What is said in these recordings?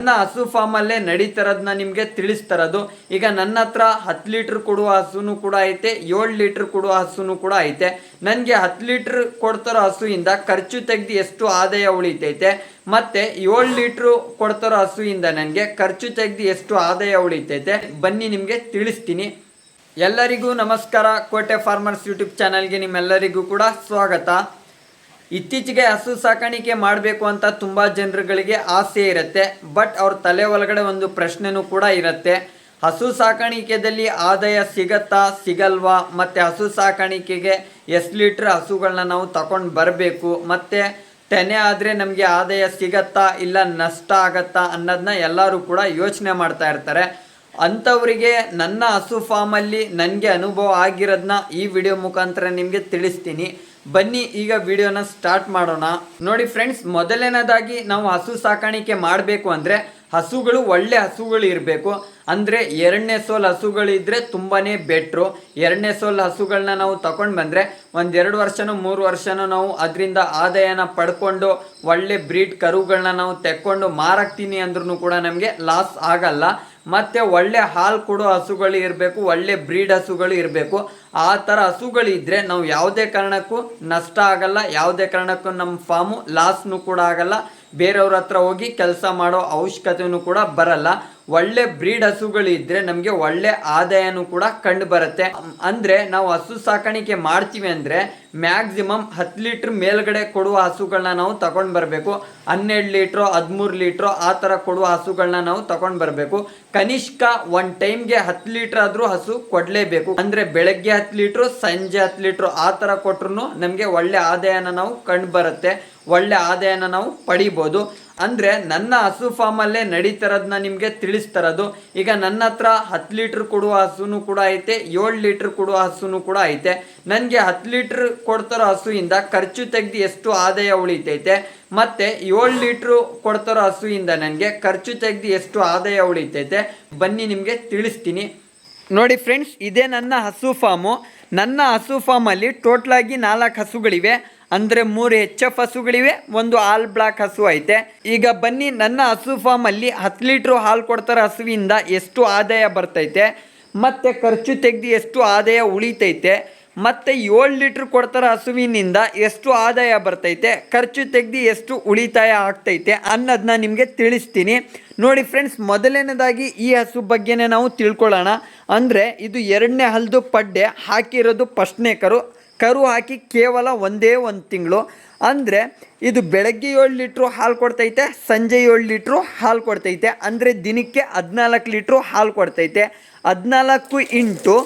ನನ್ನ ಹಸು ಫಾರ್ಮಲ್ಲೇ ನಡೀತಿರೋದನ್ನ ನಿಮಗೆ ತಿಳಿಸ್ತಾರದು. ಈಗ ನನ್ನ ಹತ್ರ ಹತ್ತು ಲೀಟ್ರ್ ಕೊಡುವ ಹಸುನು ಕೂಡ ಐತೆ, ಏಳು ಲೀಟ್ರ್ ಕೊಡುವ ಹಸುನು ಕೂಡ ಐತೆ. ನನಗೆ ಹತ್ತು ಲೀಟ್ರ್ ಕೊಡ್ತಾರೋ ಹಸುವಿಂದ ಖರ್ಚು ತೆಗೆದು ಎಷ್ಟು ಆದಾಯ ಉಳಿತೈತೆ, ಮತ್ತೆ ಏಳು ಲೀಟ್ರು ಕೊಡ್ತಾರೋ ಹಸುವಿಂದ ನನಗೆ ಖರ್ಚು ತೆಗೆದು ಎಷ್ಟು ಆದಾಯ ಉಳಿತೈತೆ, ಬನ್ನಿ ನಿಮಗೆ ತಿಳಿಸ್ತೀನಿ. ಎಲ್ಲರಿಗೂ ನಮಸ್ಕಾರ, ಕೋಟೆ ಫಾರ್ಮರ್ಸ್ ಯೂಟ್ಯೂಬ್ ಚಾನಲ್ಗೆ ನಿಮ್ಮೆಲ್ಲರಿಗೂ ಕೂಡ ಸ್ವಾಗತ. ಇತ್ತೀಚೆಗೆ ಹಸು ಸಾಕಾಣಿಕೆ ಮಾಡಬೇಕು ಅಂತ ತುಂಬ ಜನರುಗಳಿಗೆ ಆಸೆ ಇರುತ್ತೆ. ಬಟ್ ಅವ್ರ ತಲೆ ಒಳಗಡೆ ಒಂದು ಪ್ರಶ್ನೆನೂ ಕೂಡ ಇರುತ್ತೆ. ಹಸು ಸಾಕಾಣಿಕೆಯಲ್ಲಿ ಆದಾಯ ಸಿಗತ್ತಾ, ಸಿಗಲ್ವಾ? ಮತ್ತು ಹಸು ಸಾಕಾಣಿಕೆಗೆ ಎಷ್ಟು ಲೀಟ್ರ್ ಹಸುಗಳನ್ನ ನಾವು ತಗೊಂಡು ಬರಬೇಕು? ಮತ್ತು ತೆನೆ ಆದರೆ ನಮಗೆ ಆದಾಯ ಸಿಗತ್ತಾ, ಇಲ್ಲ ನಷ್ಟ ಆಗತ್ತಾ ಅನ್ನೋದನ್ನ ಎಲ್ಲರೂ ಕೂಡ ಯೋಚನೆ ಮಾಡ್ತಾ ಇರ್ತಾರೆ. ಅಂಥವರಿಗೆ ನನ್ನ ಹಸು ಫಾರ್ಮಲ್ಲಿ ನನಗೆ ಅನುಭವ ಆಗಿರೋದನ್ನ ಈ ವಿಡಿಯೋ ಮುಖಾಂತರ ನಿಮಗೆ ತಿಳಿಸ್ತೀನಿ. ಬನ್ನಿ ಈಗ ವಿಡಿಯೋನ ಸ್ಟಾರ್ಟ್ ಮಾಡೋಣ. ನೋಡಿ ಫ್ರೆಂಡ್ಸ್ ಮೊದಲನೇದಾಗಿ ನಾವು ಹಸು ಸಾಕಾಣಿಕೆ ಮಾಡಬೇಕು ಅಂದರೆ ಹಸುಗಳು, ಒಳ್ಳೆ ಹಸುಗಳು ಇರಬೇಕು. ಅಂದರೆ ಎರಡನೇ ಸೋಲ್ ಹಸುಗಳಿದ್ರೆ ತುಂಬಾ ಬೆಟ್ರು. ಎರಡನೇ ಸೋಲ್ ಹಸುಗಳನ್ನ ನಾವು ತಗೊಂಡು ಬಂದರೆ ಒಂದೆರಡು ವರ್ಷನೂ, ಮೂರು ವರ್ಷನೂ ನಾವು ಅದರಿಂದ ಆದಾಯನ ಪಡ್ಕೊಂಡು ಒಳ್ಳೆ ಬ್ರೀಡ್ ಕರುಗಳನ್ನ ನಾವು ತೆಕ್ಕೊಂಡು ಮಾರಾಕ್ತೀನಿ ಅಂದ್ರೂ ಕೂಡ ನಮಗೆ ಲಾಸ್ ಆಗಲ್ಲ. ಮತ್ತು ಒಳ್ಳೆ ಹಾಲು ಕೊಡೋ ಹಸುಗಳು ಇರಬೇಕು, ಒಳ್ಳೆ ಬ್ರೀಡ್ ಹಸುಗಳು ಇರಬೇಕು. ಆ ಥರ ಹಸುಗಳಿದ್ದರೆ ನಾವು ಯಾವುದೇ ಕಾರಣಕ್ಕೂ ನಷ್ಟ ಆಗಲ್ಲ, ಯಾವುದೇ ಕಾರಣಕ್ಕೂ ನಮ್ಮ ಫಾರ್ಮು ಲಾಸ್ನು ಕೂಡ ಆಗಲ್ಲ. ಬೇರೆಯವ್ರ ಹತ್ರ ಹೋಗಿ ಕೆಲಸ ಮಾಡೋ ಅವಶ್ಯಕತೆಯೂ ಕೂಡ ಬರಲ್ಲ. ಒಳ್ಳೆ ಬ್ರೀಡ್ ಹಸುಗಳಿದ್ರೆ ನಮಗೆ ಒಳ್ಳೆ ಆದಾಯನೂ ಕೂಡ ಕಂಡು ಬರುತ್ತೆ. ಅಂದ್ರೆ ನಾವು ಹಸು ಸಾಕಾಣಿಕೆ ಮಾಡ್ತೀವಿ ಅಂದ್ರೆ ಮ್ಯಾಕ್ಸಿಮಮ್ ಹತ್ತು ಲೀಟ್ರ್ ಮೇಲ್ಗಡೆ ಕೊಡುವ ಹಸುಗಳನ್ನ ನಾವು ತಗೊಂಡ್ ಬರಬೇಕು. ಹನ್ನೆರಡು ಲೀಟ್ರು, ಹದಿಮೂರು ಲೀಟ್ರು ಆ ಥರ ಕೊಡುವ ಹಸುಗಳನ್ನ ನಾವು ತಗೊಂಡ್ ಬರಬೇಕು. ಕನಿಷ್ಠ ಒನ್ ಟೈಮ್ಗೆ ಹತ್ತು ಲೀಟ್ರ್ ಆದರೂ ಹಸು ಕೊಡಲೇಬೇಕು. ಅಂದ್ರೆ ಬೆಳಗ್ಗೆ ಹತ್ತು ಲೀಟ್ರು, ಸಂಜೆ ಹತ್ತು ಲೀಟ್ರು ಆ ಥರ ಕೊಟ್ರು ನಮಗೆ ಒಳ್ಳೆ ಆದಾಯನ ನಾವು ಕಂಡು ಬರುತ್ತೆ. ಒಳ್ಳೆ ಆದಾಯನ ನಾವು ಪಡಿಬೋದು. ಅಂದರೆ ನನ್ನ ಹಸು ಫಾರ್ಮಲ್ಲೇ ನಡೀತಿರೋದನ್ನ ನಿಮಗೆ ತಿಳಿಸ್ತಾರದು. ಈಗ ನನ್ನ ಹತ್ರ ಹತ್ತು ಲೀಟ್ರ್ ಕೊಡುವ ಹಸುನು ಕೂಡ ಐತೆ, ಏಳು ಲೀಟ್ರ್ ಕೊಡುವ ಹಸುನು ಕೂಡ ಐತೆ. ನನಗೆ ಹತ್ತು ಲೀಟ್ರ್ ಕೊಡ್ತಾರೋ ಹಸುವಿಂದ ಖರ್ಚು ತೆಗೆದು ಎಷ್ಟು ಆದಾಯ ಉಳಿತೈತೆ? ಮತ್ತು ಏಳು ಲೀಟ್ರು ಕೊಡ್ತಾರೋ ಹಸುವಿಂದ ನನಗೆ ಖರ್ಚು ತೆಗೆದು ಎಷ್ಟು ಆದಾಯ ಉಳಿತೈತೆ? ಬನ್ನಿ ನಿಮಗೆ ತಿಳಿಸ್ತೀನಿ. ನೋಡಿ ಫ್ರೆಂಡ್ಸ್, ಇದೇ ನನ್ನ ಹಸು ಫಾರ್ಮು. ನನ್ನ ಹಸು ಫಾರ್ಮಲ್ಲಿ ಟೋಟ್ಲಾಗಿ ನಾಲ್ಕು ಹಸುಗಳಿವೆ. ಅಂದರೆ ಮೂರು ಎಚ್ ಎಫ್ ಹಸುಗಳಿವೆ, ಒಂದು ಹಾಲ್ ಬ್ಲಾಕ್ ಹಸು ಐತೆ. ಈಗ ಬನ್ನಿ, ನನ್ನ ಹಸು ಫಾರ್ಮಲ್ಲಿ ಹತ್ತು ಲೀಟ್ರು ಹಾಲು ಕೊಡ್ತಾರ ಹಸುವಿಂದ ಎಷ್ಟು ಆದಾಯ ಬರ್ತೈತೆ, ಮತ್ತು ಖರ್ಚು ತೆಗೆದು ಎಷ್ಟು ಆದಾಯ ಉಳಿತೈತೆ, ಮತ್ತು ಏಳು ಲೀಟ್ರ್ ಕೊಡ್ತಾರ ಹಸುವಿನಿಂದ ಎಷ್ಟು ಆದಾಯ ಬರ್ತೈತೆ, ಖರ್ಚು ತೆಗೆದು ಎಷ್ಟು ಉಳಿತಾಯ ಆಗ್ತೈತೆ ಅನ್ನೋದನ್ನ ನಿಮಗೆ ತಿಳಿಸ್ತೀನಿ. ನೋಡಿ ಫ್ರೆಂಡ್ಸ್ ಮೊದಲನೇದಾಗಿ ಈ ಹಸು ಬಗ್ಗೆನೇ ನಾವು ತಿಳ್ಕೊಳ್ಳೋಣ. ಅಂದರೆ ಇದು ಎರಡನೇ ಹಲ್ದು ಪಡ್ಡೆ, ಹಾಕಿರೋದು ಫಸ್ಟ್ನೇ ಕರು. ಕರು ಹಾಕಿ ಕೇವಲ ಒಂದೇ ಒಂದು ತಿಂಗಳು. ಅಂದರೆ ಇದು ಬೆಳಗ್ಗೆ ಏಳು ಲೀಟ್ರು ಹಾಲು ಕೊಡ್ತೈತೆ, ಸಂಜೆ ಏಳು ಲೀಟ್ರು ಹಾಲು ಕೊಡ್ತೈತೆ. ಅಂದರೆ ದಿನಕ್ಕೆ ಹದಿನಾಲ್ಕು ಲೀಟ್ರು ಹಾಲು ಕೊಡ್ತೈತೆ. ಹದಿನಾಲ್ಕು ಇಂಟು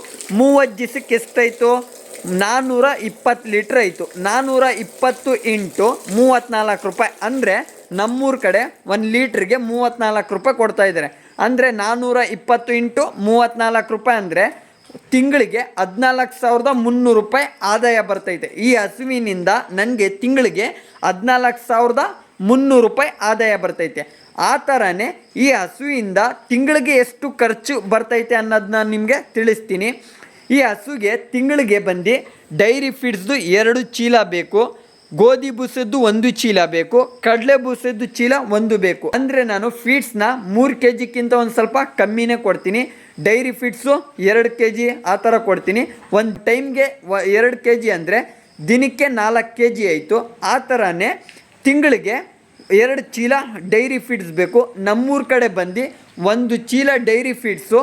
ಮೂವತ್ತು ಎಷ್ಟಾಯಿತು? ನಾನ್ನೂರ ಇಪ್ಪತ್ತು ಲೀಟ್ರ್ ಆಯಿತು. ನಾನ್ನೂರ ಇಪ್ಪತ್ತು ಇಂಟು ಮೂವತ್ತ್ನಾಲ್ಕು ರೂಪಾಯಿ. ಅಂದರೆ ನಮ್ಮೂರ ಕಡೆ ಒಂದು ಲೀಟ್ರಿಗೆ ಮೂವತ್ತ್ನಾಲ್ಕು ರೂಪಾಯಿ ಕೊಡ್ತಾಯಿದ್ದಾರೆ ಅಂದರೆ ನಾನ್ನೂರ ಇಪ್ಪತ್ತು ಇಂಟು ಮೂವತ್ತ್ನಾಲ್ಕು ರೂಪಾಯಿ ಅಂದರೆ ತಿಂಗಳಿಗೆ ಹದಿನಾಲ್ಕು ಸಾವಿರದ ಮುನ್ನೂರು ರೂಪಾಯಿ ಆದಾಯ ಬರ್ತೈತೆ. ಈ ಹಸುವಿನಿಂದ ನನಗೆ ತಿಂಗಳಿಗೆ ಹದಿನಾಲ್ಕು ಸಾವಿರದ ಮುನ್ನೂರು ರೂಪಾಯಿ ಆದಾಯ ಬರ್ತೈತೆ. ಆ ಥರನೇ ಈ ಹಸುವಿಂದ ತಿಂಗಳಿಗೆ ಎಷ್ಟು ಖರ್ಚು ಬರ್ತೈತೆ ಅನ್ನೋದನ್ನ ನಿಮಗೆ ತಿಳಿಸ್ತೀನಿ. ಈ ಹಸುಗೆ ತಿಂಗಳಿಗೆ ಬಂದು ಡೈರಿ ಫೀಡ್ಸ್ದು ಎರಡು ಚೀಲ ಬೇಕು, ಗೋಧಿ ಬೂಸದ್ದು ಒಂದು ಚೀಲ ಬೇಕು, ಕಡಲೆ ಬೂಸದ್ದು ಚೀಲ ಒಂದು ಬೇಕು. ಅಂದರೆ ನಾನು ಫೀಡ್ಸ್ನ ಮೂರು ಕೆ ಜಿಗಿಂತ ಒಂದು ಸ್ವಲ್ಪ ಕಮ್ಮಿನೇ ಕೊಡ್ತೀನಿ. ಡೈರಿ ಫಿಟ್ಸು ಎರಡು ಕೆ ಜಿ ಆ ಥರ ಕೊಡ್ತೀನಿ. ಒಂದು ಟೈಮ್ಗೆ ವ ಎರಡು ಕೆ ಜಿ ಅಂದರೆ ದಿನಕ್ಕೆ ನಾಲ್ಕು ಕೆ ಜಿ ಆಯಿತು. ಆ ಥರನೇ ತಿಂಗಳಿಗೆ ಎರಡು ಚೀಲ ಡೈರಿ ಫೀಡ್ಸ್ ಬೇಕು. ನಮ್ಮೂರ ಕಡೆ ಬಂದು ಒಂದು ಚೀಲ ಡೈರಿ ಫೀಡ್ಸು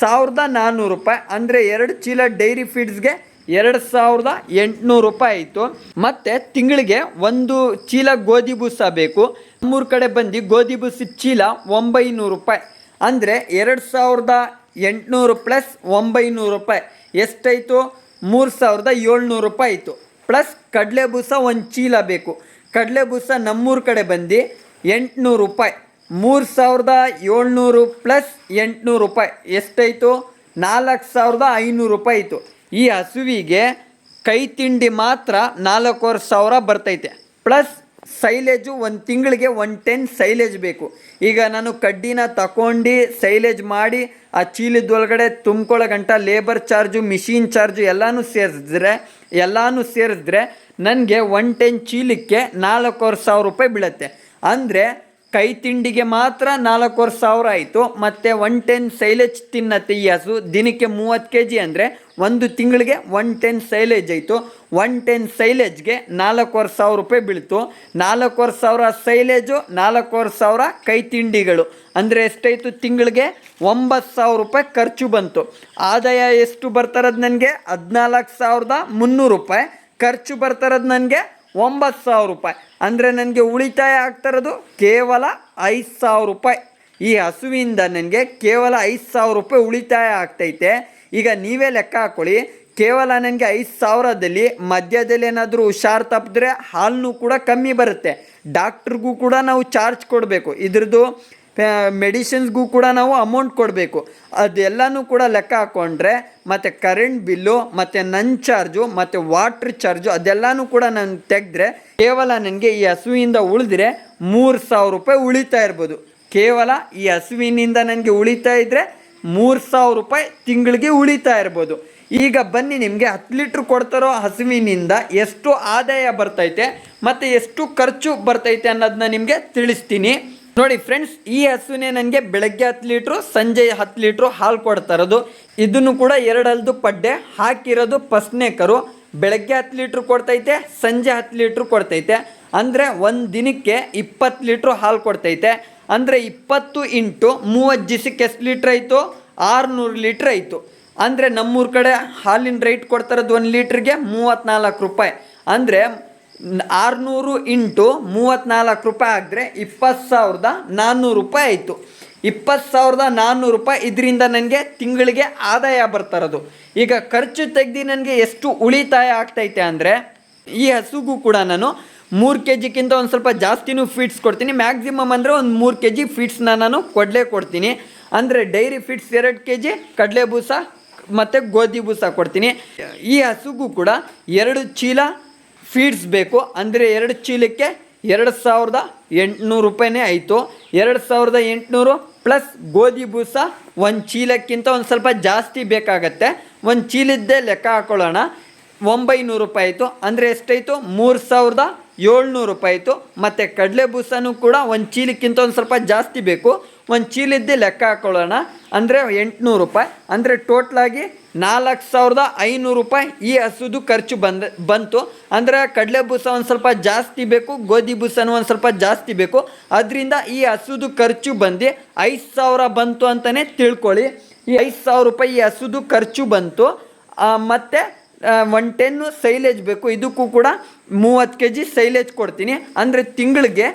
ಸಾವಿರದ ನಾನ್ನೂರು ರೂಪಾಯಿ. ಅಂದರೆ ಎರಡು ಚೀಲ ಡೈರಿ ಫೀಡ್ಸ್ಗೆ ಎರಡು ಸಾವಿರದ ಎಂಟುನೂರು ರೂಪಾಯಿ ಆಯಿತು. ಮತ್ತು ತಿಂಗಳಿಗೆ ಒಂದು ಚೀಲ ಗೋಧಿ ಬೂಸ ಬೇಕು. ನಮ್ಮೂರ ಕಡೆ ಬಂದು ಗೋಧಿ ಬೂಸ ಚೀಲ ಒಂಬೈನೂರು ರೂಪಾಯಿ. ಅಂದರೆ ಎರಡು ಸಾವಿರದ ಎಂಟುನೂರು ಪ್ಲಸ್ ಒಂಬೈನೂರು ರೂಪಾಯಿ. ಎಷ್ಟಾಯಿತು ಮೂರು ಸಾವಿರದ ಏಳ್ನೂರು ರೂಪಾಯಿ ಆಯಿತು. ಪ್ಲಸ್ ಕಡಲೆ ಬೂಸ ಒಂದು ಚೀಲ ಬೇಕು. ಕಡಲೆ ಬೂಸ ನಮ್ಮೂರ ಕಡೆ ಬಂದು ಎಂಟುನೂರು ರೂಪಾಯಿ. ಮೂರು ಸಾವಿರದ ಏಳ್ನೂರು ಪ್ಲಸ್ ಎಂಟುನೂರು ರೂಪಾಯಿ. ಎಷ್ಟಾಯಿತು ನಾಲ್ಕು ಸಾವಿರದ ಐನೂರು ರೂಪಾಯಿ ಆಯಿತು. ಈ ಹಸುವಿಗೆ ಕೈ ತಿಂಡಿ ಮಾತ್ರ ನಾಲ್ಕೂವರೆ ಸಾವಿರ ಬರ್ತೈತೆ. ಪ್ಲಸ್ ಸೈಲೇಜು ಒಂದು ತಿಂಗಳಿಗೆ ಒನ್ ಟೆನ್ ಸೈಲೇಜ್ ಬೇಕು. ಈಗ ನಾನು ಕಡ್ಡಿನ ತಗೊಂಡು ಸೈಲೇಜ್ ಮಾಡಿ, ಆ ಚೀಲದೊಳಗಡೆ ತುಂಬ್ಕೊಳ್ಳೋ ಗಂಟ ಲೇಬರ್ ಚಾರ್ಜು, ಮಿಷಿನ್ ಚಾರ್ಜು ಎಲ್ಲನೂ ಸೇರಿಸಿದ್ರೆ ಎಲ್ಲನೂ ಸೇರಿಸಿದ್ರೆ ನನಗೆ ಒನ್ ಟೆನ್ ಚೀಲಕ್ಕೆ ನಾಲ್ಕೂವರೆ ಸಾವಿರ ರೂಪಾಯಿ ಬೀಳುತ್ತೆ. ಅಂದರೆ ಕೈ ತಿಂಡಿಗೆ ಮಾತ್ರ ನಾಲ್ಕೂವರೆ ಸಾವಿರ ಆಯಿತು. ಮತ್ತು ಒನ್ ಟೆನ್ ಸೈಲೇಜ್ ತಿನ್ನತ್ತೆ ಈ ಹಸು ದಿನಕ್ಕೆ ಮೂವತ್ತು ಕೆ ಜಿ ಅಂದರೆ ಒಂದು ತಿಂಗಳಿಗೆ ಒನ್ ಟೆನ್ ಸೈಲೇಜ್ ಆಯಿತು. ಒನ್ ಟೆನ್ ಸೈಲೇಜ್ಗೆ ನಾಲ್ಕೂವರೆ ಸಾವಿರ ರೂಪಾಯಿ ಬೀಳ್ತು. ನಾಲ್ಕೂವರೆ ಸಾವಿರ ಸೈಲೇಜು ನಾಲ್ಕೂವರೆ ಸಾವಿರ ಕೈ ತಿಂಡಿಗಳು ಅಂದರೆ ಎಷ್ಟಾಯಿತು? ತಿಂಗಳಿಗೆ ಒಂಬತ್ತು ಸಾವಿರ ರೂಪಾಯಿ ಖರ್ಚು ಬಂತು. ಆದಾಯ ಎಷ್ಟು ಬರ್ತಾರದು ನನಗೆ? ಹದಿನಾಲ್ಕು ಸಾವಿರದ ಮುನ್ನೂರು ರೂಪಾಯಿ. ಖರ್ಚು ಬರ್ತಾರದು ನನಗೆ ಒಂಬತ್ತು ಸಾವಿರ ರೂಪಾಯಿ. ಅಂದರೆ ನನಗೆ ಉಳಿತಾಯ ಆಗ್ತಿರೋದು ಕೇವಲ ಐದು ಸಾವಿರ ರೂಪಾಯಿ. ಈ ಹಸುವಿಂದ ನನಗೆ ಕೇವಲ ಐದು ಸಾವಿರ ರೂಪಾಯಿ ಉಳಿತಾಯ ಆಗ್ತೈತೆ. ಈಗ ನೀವೇ ಲೆಕ್ಕ ಹಾಕ್ಕೊಳ್ಳಿ ಕೇವಲ ನನಗೆ ಐದು ಸಾವಿರದಲ್ಲಿ ಮಧ್ಯದಲ್ಲಿ ಏನಾದರೂ ಹುಷಾರು ತಪ್ಪಿದ್ರೆ ಹಾಲನ್ನು ಕೂಡ ಕಮ್ಮಿ ಬರುತ್ತೆ. ಡಾಕ್ಟ್ರಿಗೂ ಕೂಡ ನಾವು ಚಾರ್ಜ್ ಕೊಡಬೇಕು. ಇದ್ರದ್ದು ಮೆಡಿಸಿನ್ಸ್ಗೂ ಕೂಡ ನಾವು ಅಮೌಂಟ್ ಕೊಡಬೇಕು. ಅದೆಲ್ಲನೂ ಕೂಡ ಲೆಕ್ಕ ಹಾಕ್ಕೊಂಡ್ರೆ ಮತ್ತು ಕರೆಂಟ್ ಬಿಲ್ಲು ಮತ್ತು ನನ್ನ ಚಾರ್ಜು ಮತ್ತು ವಾಟ್ರ್ ಚಾರ್ಜು ಅದೆಲ್ಲನೂ ಕೂಡ ನಾನು ತೆಗೆದ್ರೆ ಕೇವಲ ನನಗೆ ಈ ಹಸುವಿಂದ ಉಳಿದ್ರೆ ಮೂರು ಸಾವಿರ ರೂಪಾಯಿ ಉಳಿತಾ ಇರ್ಬೋದು. ಕೇವಲ ಈ ಹಸುವಿನಿಂದ ನನಗೆ ಉಳಿತಾ ಇದ್ದರೆ ಮೂರು ಸಾವಿರ ರೂಪಾಯಿ ತಿಂಗಳಿಗೆ ಉಳಿತಾ ಇರ್ಬೋದು. ಈಗ ಬನ್ನಿ ನಿಮಗೆ ಹತ್ತು ಲೀಟ್ರ್ ಕೊಡ್ತಾರೋ ಹಸುವಿನಿಂದ ಎಷ್ಟು ಆದಾಯ ಬರ್ತೈತೆ, ಮತ್ತು ಎಷ್ಟು ಖರ್ಚು ಬರ್ತೈತೆ ಅನ್ನೋದನ್ನ ನಿಮಗೆ ತಿಳಿಸ್ತೀನಿ. ನೋಡಿ ಫ್ರೆಂಡ್ಸ್ ಈ ಹಸುನೇ ನನಗೆ ಬೆಳಗ್ಗೆ ಹತ್ತು ಲೀಟ್ರು, ಸಂಜೆ ಹತ್ತು ಲೀಟ್ರು ಹಾಲು ಕೊಡ್ತಾ ಇರೋದು. ಇದನ್ನು ಕೂಡ ಎರಡಲ್ದು ಪಡ್ಡೆ ಹಾಕಿರೋದು ಫಸ್ಟ್ನೇ ಕರು ಬೆಳಗ್ಗೆ ಹತ್ತು ಲೀಟ್ರ್ ಕೊಡ್ತೈತೆ, ಸಂಜೆ ಹತ್ತು ಲೀಟ್ರು ಕೊಡ್ತೈತೆ. ಅಂದರೆ ಒಂದು ದಿನಕ್ಕೆ ಇಪ್ಪತ್ತು ಲೀಟ್ರು ಹಾಲು ಕೊಡ್ತೈತೆ. ಅಂದರೆ ಇಪ್ಪತ್ತು ಇಂಟು ಮೂವತ್ತು ಜಿಸಕ್ಕೆ ಎಷ್ಟು ಲೀಟ್ರ್ ಆಯಿತು? ಆರುನೂರು ಲೀಟ್ರ್ ಆಯಿತು. ಅಂದರೆ ನಮ್ಮೂರ ಕಡೆ ಹಾಲಿನ ರೇಟ್ ಕೊಡ್ತಾರದು ಒಂದು ಲೀಟ್ರಿಗೆ ಮೂವತ್ತ್ನಾಲ್ಕು ರೂಪಾಯಿ. ಅಂದರೆ ಆರುನೂರು ಇಂಟು ಮೂವತ್ತ್ನಾಲ್ಕು ರೂಪಾಯಿ ಆಗಿದ್ರೆ ಇಪ್ಪತ್ತು ಸಾವಿರದ ನಾನ್ನೂರು ರೂಪಾಯಿ ಆಯಿತು. ಇಪ್ಪತ್ತು ಸಾವಿರದ ನಾನ್ನೂರು ರೂಪಾಯಿ ಇದರಿಂದ ನನಗೆ ತಿಂಗಳಿಗೆ ಆದಾಯ ಬರ್ತಾರದು ಈಗ ಖರ್ಚು ತೆಗ್ದು ನನಗೆ ಎಷ್ಟು ಉಳಿತಾಯ ಆಗ್ತೈತೆ ಅಂದರೆ ಈ ಹಸುಗೂ ಕೂಡ ನಾನು ಮೂರು ಕೆ ಜಿಗಿಂತ ಒಂದು ಸ್ವಲ್ಪ ಜಾಸ್ತಿನೂ ಫೀಡ್ಸ್ ಕೊಡ್ತೀನಿ. ಮ್ಯಾಕ್ಸಿಮಮ್ ಅಂದರೆ ಒಂದು ಮೂರು ಕೆ ಜಿ ಫೀಡ್ಸ್ನ ನಾನು ಕೊಡಲೇ ಕೊಡ್ತೀನಿ. ಅಂದರೆ ಡೈರಿ ಫೀಡ್ಸ್ ಎರಡು ಕೆ ಜಿ ಕಡಲೆ ಬೂಸ ಮತ್ತು ಗೋಧಿ ಬೂಸ ಕೊಡ್ತೀನಿ. ಈ ಹಸುಗೂ ಕೂಡ ಎರಡು ಚೀಲ ಫೀಡ್ಸ್ ಬೇಕು. ಅಂದರೆ ಎರಡು ಚೀಲಕ್ಕೆ ಎರಡು ಸಾವಿರದ ಎಂಟುನೂರು ರೂಪಾಯಿನೇ ಆಯಿತು. ಎರಡು ಸಾವಿರದ ಎಂಟುನೂರು ಪ್ಲಸ್ ಗೋಧಿ ಬೂಸ ಒಂದು ಚೀಲಕ್ಕಿಂತ ಒಂದು ಸ್ವಲ್ಪ ಜಾಸ್ತಿ ಬೇಕಾಗತ್ತೆ. ಒಂದು ಚೀಲದ್ದೇ ಲೆಕ್ಕ ಹಾಕೊಳ್ಳೋಣ. ಒಂಬೈನೂರು ರೂಪಾಯಿ ಆಯಿತು. ಅಂದರೆ ಎಷ್ಟಾಯಿತು? ಮೂರು ಸಾವಿರದ ಏಳ್ನೂರು ರೂಪಾಯಿ ಆಯಿತು. ಮತ್ತು ಕಡಲೆ ಬೂಸನೂ ಕೂಡ ಒಂದು ಚೀಲಕ್ಕಿಂತ ಒಂದು ಸ್ವಲ್ಪ ಜಾಸ್ತಿ ಬೇಕು. ಒಂದು ಚೀಲಿದ್ದು ಲೆಕ್ಕ ಹಾಕೊಳ್ಳೋಣ. ಅಂದರೆ ಎಂಟುನೂರು ರೂಪಾಯಿ. ಅಂದರೆ ಟೋಟ್ಲಾಗಿ ನಾಲ್ಕು ಸಾವಿರದ ಐನೂರು ರೂಪಾಯಿ ಈ ಹಸುದು ಖರ್ಚು ಬಂದ, ಬಂತು. ಅಂದರೆ ಕಡಲೆ ಬೂಸ ಒಂದು ಸ್ವಲ್ಪ ಜಾಸ್ತಿ ಬೇಕು, ಗೋಧಿ ಬೂಸನೂ ಒಂದು ಸ್ವಲ್ಪ ಜಾಸ್ತಿ ಬೇಕು. ಅದರಿಂದ ಈ ಹಸುದು ಖರ್ಚು ಬಂದು ಐದು ಸಾವಿರ ಬಂತು ಅಂತಲೇ ತಿಳ್ಕೊಳ್ಳಿ. ಈ ಐದು ಸಾವಿರ ರೂಪಾಯಿ ಈ ಹಸುದು ಖರ್ಚು ಬಂತು. ಮತ್ತು ಒನ್ ಟೆನ್ನು ಸೈಲೇಜ್ ಬೇಕು. ಇದಕ್ಕೂ ಕೂಡ ಮೂವತ್ತು ಕೆ ಜಿ ಸೈಲೇಜ್ ಕೊಡ್ತೀನಿ. ಅಂದರೆ ತಿಂಗಳಿಗೆ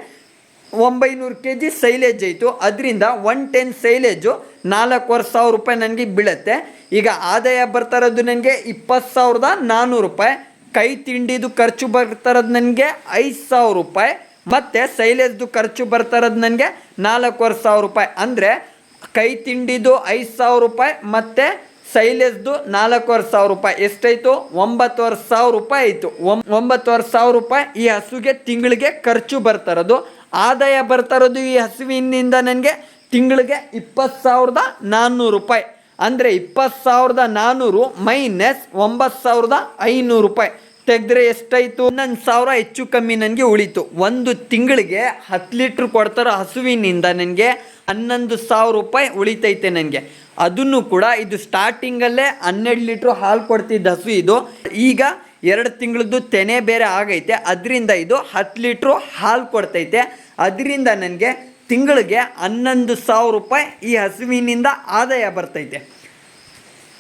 ಒಂಬೈನೂರು ಕೆ ಜಿ ಸೈಲೇಜ್ ಆಯಿತು ಅದರಿಂದ ಒನ್ ಟೆನ್ ಸೈಲೇಜು ನಾಲ್ಕೂವರೆ ಸಾವಿರ ರೂಪಾಯಿ ನನಗೆ ಬೀಳುತ್ತೆ. ಈಗ ಆದಾಯ ಬರ್ತಾ ಇರೋದು ನನಗೆ ಇಪ್ಪತ್ತು ಸಾವಿರದ ನಾನ್ನೂರು ರೂಪಾಯಿ. ಕೈ ತಿಂಡಿದು ಖರ್ಚು ಬರ್ತಾ ಇರೋದು ನನಗೆ ಐದು ಸಾವಿರ ರೂಪಾಯಿ. ಮತ್ತು ಸೈಲೇಜ್ದು ಖರ್ಚು ಬರ್ತಾ ಇರೋದು ನನಗೆ ನಾಲ್ಕೂವರೆ ಸಾವಿರ ರೂಪಾಯಿ. ಅಂದರೆ ಕೈ ತಿಂಡಿದು ಐದು ಸಾವಿರ ರೂಪಾಯಿ, ಮತ್ತು ಸೈಲೇಜ್ದು ನಾಲ್ಕೂವರೆ ಸಾವಿರ ರೂಪಾಯಿ. ಎಷ್ಟಾಯಿತು ಒಂಬತ್ತುವರೆ ಸಾವಿರ ರೂಪಾಯಿ ಆಯಿತು ಒಂಬತ್ತುವರೆ ಸಾವಿರ ರೂಪಾಯಿ ಈ ಹಸುಗೆ ತಿಂಗಳಿಗೆ ಖರ್ಚು ಬರ್ತಾ ಇರೋದು. ಆದಾಯ ಬರ್ತಾ ಇರೋದು ಈ ಹಸುವಿನಿಂದ ನನಗೆ ತಿಂಗಳಿಗೆ ಇಪ್ಪತ್ತು ಸಾವಿರದ ನಾನ್ನೂರು ರೂಪಾಯಿ. ಅಂದರೆ ಇಪ್ಪತ್ತು ಸಾವಿರದ ನಾನ್ನೂರು ಮೈನಸ್ ಒಂಬತ್ತು ಸಾವಿರದ ಐನೂರು ರೂಪಾಯಿ. ತೆಗೆದ್ರೆ ಎಷ್ಟಾಯಿತು? ಹನ್ನೊಂದು ಸಾವಿರ ಹೆಚ್ಚು ಕಮ್ಮಿ ನನಗೆ ಉಳಿತು. ಒಂದು ತಿಂಗಳಿಗೆ ಹತ್ತು ಲೀಟ್ರ್ ಕೊಡ್ತಾರೋ ಹಸುವಿನಿಂದ ನನಗೆ ಹನ್ನೊಂದು ಸಾವಿರ ರೂಪಾಯಿ ಉಳಿತೈತೆ ನನಗೆ. ಅದನ್ನು ಕೂಡ ಇದು ಸ್ಟಾರ್ಟಿಂಗಲ್ಲೇ ಹನ್ನೆರಡು ಲೀಟ್ರ್ ಹಾಲು ಕೊಡ್ತಿದ್ದ ಹಸು ಇದು. ಈಗ ಎರಡು ತಿಂಗಳದ್ದು ತೆನೆ ಬೇರೆ ಆಗೈತೆ. ಅದರಿಂದ ಇದು ಹತ್ತು ಲೀಟ್ರು ಹಾಲು ಕೊಡ್ತೈತೆ. ಅದರಿಂದ ನನಗೆ ತಿಂಗಳಿಗೆ ಹನ್ನೊಂದು ಸಾವಿರ ರೂಪಾಯಿ ಈ ಹಸುವಿನಿಂದ ಆದಾಯ ಬರ್ತೈತೆ.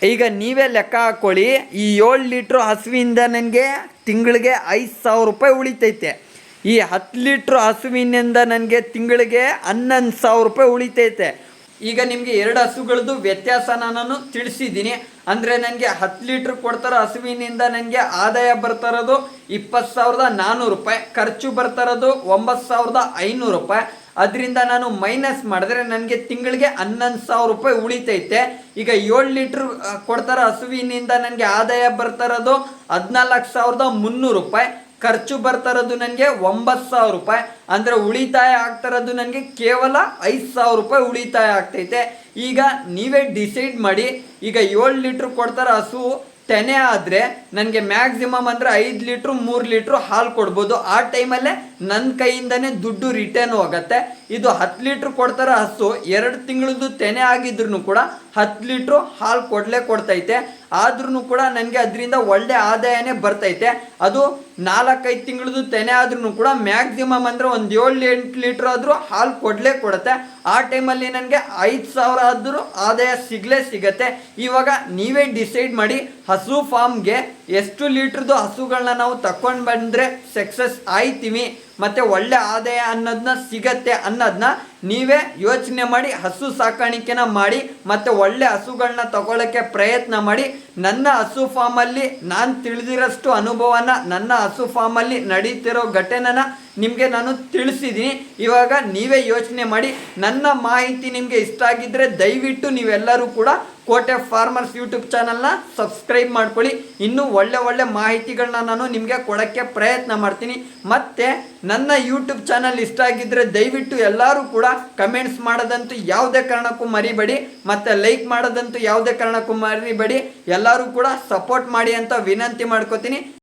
ಈಗ ನೀವೇ ಲೆಕ್ಕ ಹಾಕ್ಕೊಳ್ಳಿ ಈ ಏಳು ಲೀಟ್ರು ಹಸುವಿಂದ ನನಗೆ ತಿಂಗಳಿಗೆ ಐದು ಸಾವಿರ ರೂಪಾಯಿ ಉಳಿತೈತೆ. ಈ ಹತ್ತು ಲೀಟ್ರು ಹಸುವಿನಿಂದ ನನಗೆ ತಿಂಗಳಿಗೆ ಹನ್ನೊಂದು ಸಾವಿರ ರೂಪಾಯಿ ಉಳಿತೈತೆ. ಈಗ ನಿಮಗೆ ಎರಡು ಹಸುಗಳದ್ದು ವ್ಯತ್ಯಾಸನ ನಾನು ತಿಳಿಸಿದ್ದೀನಿ. ಅಂದರೆ ನನಗೆ ಹತ್ತು ಲೀಟ್ರ್ ಕೊಡ್ತಾರೋ ಹಸುವಿನಿಂದ ನನಗೆ ಆದಾಯ ಬರ್ತಾ ಇರೋದು ಇಪ್ಪತ್ತು ಸಾವಿರದ ನಾನ್ನೂರು ರೂಪಾಯಿ, ಖರ್ಚು ಬರ್ತಾ ಇರೋದು ಒಂಬತ್ತು ಸಾವಿರದ ಐನೂರು ರೂಪಾಯಿ. ಅದರಿಂದ ನಾನು ಮೈನಸ್ ಮಾಡಿದ್ರೆ ನನಗೆ ತಿಂಗಳಿಗೆ ಹನ್ನೊಂದು ಸಾವಿರ ರೂಪಾಯಿ ಉಳಿತೈತೆ. ಈಗ ಏಳು ಲೀಟ್ರ್ ಕೊಡ್ತಾರೋ ಹಸುವಿನಿಂದ ನನಗೆ ಆದಾಯ ಬರ್ತಾ ಇರೋದು ಹದಿನಾಲ್ಕು ಸಾವಿರದ ಮುನ್ನೂರು ರೂಪಾಯಿ. ಖರ್ಚು ಬರ್ತಾ ಇರೋದು ನನಗೆ ಒಂಬತ್ತು ಸಾವಿರ ರೂಪಾಯಿ. ಅಂದರೆ ಉಳಿತಾಯ ಆಗ್ತಾ ಇರೋದು ನನಗೆ ಕೇವಲ ಐದು ಸಾವಿರ ರೂಪಾಯಿ ಉಳಿತಾಯ ಆಗ್ತೈತೆ. ಈಗ ನೀವೇ ಡಿಸೈಡ್ ಮಾಡಿ, ಈಗ ಏಳು ಲೀಟ್ರ್ ಕೊಡ್ತಾರ ಹಸು ತೆನೆ ಆದರೆ ನನಗೆ ಮ್ಯಾಕ್ಸಿಮಮ್ ಅಂದರೆ ಐದು ಲೀಟ್ರು ಮೂರು ಲೀಟ್ರು ಹಾಲು ಕೊಡ್ಬೋದು. ಆ ಟೈಮಲ್ಲೇ ನನ್ನ ಕೈಯಿಂದನೇ ದುಡ್ಡು ರಿಟರ್ನ್ ಹೋಗತ್ತೆ. ಇದು ಹತ್ತು ಲೀಟ್ರ್ ಕೊಡ್ತಾರ ಹಸು ಎರಡು ತಿಂಗಳದ್ದು ತೆನೆ ಆಗಿದ್ರು ಕೂಡ ಹತ್ತು ಲೀಟ್ರು ಹಾಲು ಕೊಡಲೇ ಕೊಡ್ತೈತೆ. ಆದ್ರೂ ಕೂಡ ನನಗೆ ಅದರಿಂದ ಒಳ್ಳೆ ಆದಾಯನೇ ಬರ್ತೈತೆ. ಅದು ನಾಲ್ಕೈದು ತಿಂಗಳದ್ದು ತೆನೆ ಆದ್ರೂ ಕೂಡ ಮ್ಯಾಕ್ಸಿಮಮ್ ಅಂದರೆ ಒಂದು ಏಳು ಎಂಟು ಲೀಟ್ರ್ ಆದರೂ ಹಾಲು ಕೊಡಲೇ ಕೊಡುತ್ತೆ. ಆ ಟೈಮಲ್ಲಿ ನನಗೆ ಐದು ಸಾವಿರ ಆದರೂ ಆದಾಯ ಸಿಗಲೇ ಸಿಗತ್ತೆ. ಇವಾಗ ನೀವೇ ಡಿಸೈಡ್ ಮಾಡಿ ಹಸು ಫಾರ್ಮ್ಗೆ ಎಷ್ಟು ಲೀಟ್ರದ್ದು ಹಸುಗಳನ್ನ ನಾವು ತಕೊಂಡು ಬಂದರೆ ಸಕ್ಸಸ್ ಆಯ್ತೀವಿ. ಮತ್ತು ಒಳ್ಳೆ ಆದಾಯ ಅನ್ನೋದನ್ನ ಸಿಗತ್ತೆ ಅನ್ನೋದನ್ನ ನೀವೇ ಯೋಚನೆ ಮಾಡಿ, ಹಸು ಸಾಕಾಣಿಕೆನ ಮಾಡಿ, ಮತ್ತು ಒಳ್ಳೆ ಹಸುಗಳನ್ನ ತಗೊಳ್ಳೋಕ್ಕೆ ಪ್ರಯತ್ನ ಮಾಡಿ. ನನ್ನ ಹಸು ಫಾರ್ಮಲ್ಲಿ ನಾನು ತಿಳಿದಿರೋಷ್ಟು ಅನುಭವನ, ನನ್ನ ಹಸು ಫಾರ್ಮಲ್ಲಿ ನಡೀತಿರೋ ಘಟನೆನ ನಿಮಗೆ ನಾನು ತಿಳಿಸಿದ್ದೀನಿ ಇವಾಗ ನೀವೇ ಯೋಚನೆ ಮಾಡಿ, ನನ್ನ ಮಾಹಿತಿ ನಿಮಗೆ ಇಷ್ಟ ಆಗಿದ್ದರೆ ದಯವಿಟ್ಟು ನೀವೆಲ್ಲರೂ ಕೂಡ ಕೋಟೆ ಫಾರ್ಮರ್ಸ್ ಯೂಟ್ಯೂಬ್ ಚಾನಲ್ನ ಸಬ್ಸ್ಕ್ರೈಬ್ ಮಾಡ್ಕೊಳ್ಳಿ. ಇನ್ನೂ ಒಳ್ಳೆ ಒಳ್ಳೆ ಮಾಹಿತಿಗಳನ್ನ ನಾನು ನಿಮಗೆ ಕೊಡೋಕ್ಕೆ ಪ್ರಯತ್ನ ಮಾಡ್ತೀನಿ. ಮತ್ತು ನನ್ನ ಯೂಟ್ಯೂಬ್ ಚಾನಲ್ ಇಷ್ಟ ಆಗಿದ್ದರೆ ದಯವಿಟ್ಟು ಎಲ್ಲರೂ ಕೂಡ ಕಮೆಂಟ್ಸ್ ಮಾಡೋದಂತೂ ಯಾವುದೇ ಕಾರಣಕ್ಕೂ ಮರಿಬೇಡಿ, ಮತ್ತು ಲೈಕ್ ಮಾಡೋದಂತೂ ಯಾವುದೇ ಕಾರಣಕ್ಕೂ ಮರಿಬೇಡಿ. ಎಲ್ಲರೂ ಕೂಡ ಸಪೋರ್ಟ್ ಮಾಡಿ ಅಂತ ವಿನಂತಿ ಮಾಡ್ಕೋತೀನಿ.